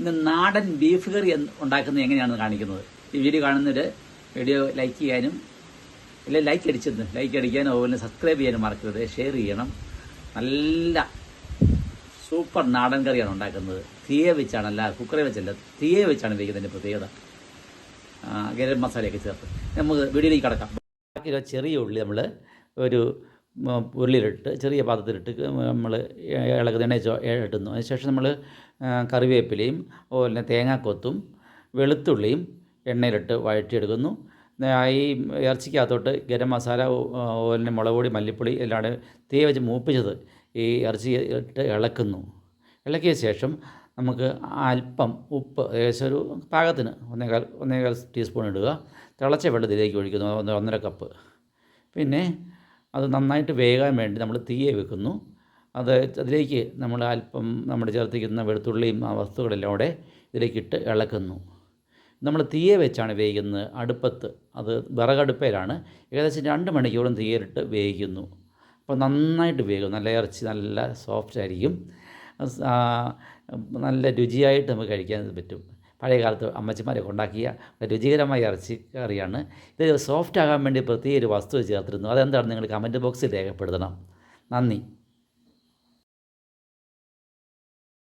ഇന്ന് നാടൻ ബീഫ് കറി ഉണ്ടാക്കുന്നത് എങ്ങനെയാണെന്ന് കാണിക്കുന്നത്. ഈ വീഡിയോ കാണുന്നവർ വീഡിയോ ലൈക്ക് ചെയ്യാനും ഇല്ല ലൈക്ക് അടിച്ചെന്ന് ലൈക്ക് അടിക്കാനും അതുപോലെ സബ്സ്ക്രൈബ് ചെയ്യാനും മറക്കരുത്. ഷെയർ ചെയ്യണം. നല്ല സൂപ്പർ നാടൻ കറിയാണ് ഉണ്ടാക്കുന്നത്. തീയെ വെച്ചാണ് അല്ല കുക്കറെ വെച്ചല്ല തീയെ വെച്ചാണ് വയ്ക്കുന്നതിന്റെ പ്രത്യേകത. ഗരം മസാലയൊക്കെ ചേർത്ത്. നമുക്ക് വീഡിയോയിലേക്ക് കടക്കാം. ചെറിയ ഉള്ളി നമ്മൾ ഒരു ഉരുളിയിലിട്ട് ചെറിയ പാത്രത്തിലിട്ട് നമ്മൾ ഇളകുന്ന എണ്ണ ചോ- ഇടുന്നു അതിനുശേഷം നമ്മൾ കറിവേപ്പിലയും അതുപോലെ തേങ്ങാക്കൊത്തും വെളുത്തുള്ളിയും എണ്ണയിലിട്ട് വഴറ്റിയെടുക്കുന്നു. ഈ ഇറച്ചിക്കകത്തോട്ട് ഗരം മസാല അതുപോലെ മുളക് പൊടി മല്ലിപ്പൊടി എല്ലാം തീ വെച്ച് മൂപ്പിച്ചത് ഈ ഇറച്ചി ഇട്ട് ഇളക്കുന്നു. ഇളക്കിയ ശേഷം നമുക്ക് അല്പം ഉപ്പ് ഏകദേശം ഒരു പാകത്തിന് ഒന്നേകാൽ ഒന്നേകാൽ ടീസ്പൂൺ ഇടുക. തിളച്ച വെള്ളത്തിലേക്ക് ഒഴിക്കുന്നു ഒന്നര കപ്പ്. പിന്നെ അത് നന്നായിട്ട് വേകാൻ വേണ്ടി നമ്മൾ തീയെ വെക്കുന്നു. അത് അതിലേക്ക് നമ്മൾ അല്പം നമ്മൾ ചേർത്തിരിക്കുന്ന വെളുത്തുള്ളിയും ആ വസ്തുക്കളെല്ലാം കൂടെ ഇതിലേക്കിട്ട് ഇളക്കുന്നു. നമ്മൾ തീയെ വെച്ചാണ് വേവിക്കുന്നത് അടുപ്പത്ത് അത് വിറകടുപ്പയിലാണ് ഏകദേശം രണ്ട് മണിക്കൂറും തീയിലിട്ട് വേവിക്കുന്നു. അപ്പോൾ നന്നായിട്ട് വേകും. നല്ല ഇറച്ചി നല്ല സോഫ്റ്റ് ആയിരിക്കും നല്ല രുചിയായിട്ട് നമുക്ക് കഴിക്കാൻ പറ്റും. പഴയ കാലത്ത് അമ്മച്ചിമാരൊക്കെ ഉണ്ടാക്കിയ രുചികരമായ ഇറച്ചി കറിയാണ്. ഇത് സോഫ്റ്റ് ആകാൻ വേണ്ടി പ്രത്യേക ഒരു വസ്തു ചേർത്തിരുന്നു. അതെന്താണ്? നിങ്ങൾ കമന്റ് ബോക്സിൽ രേഖപ്പെടുത്തണം. നന്ദി.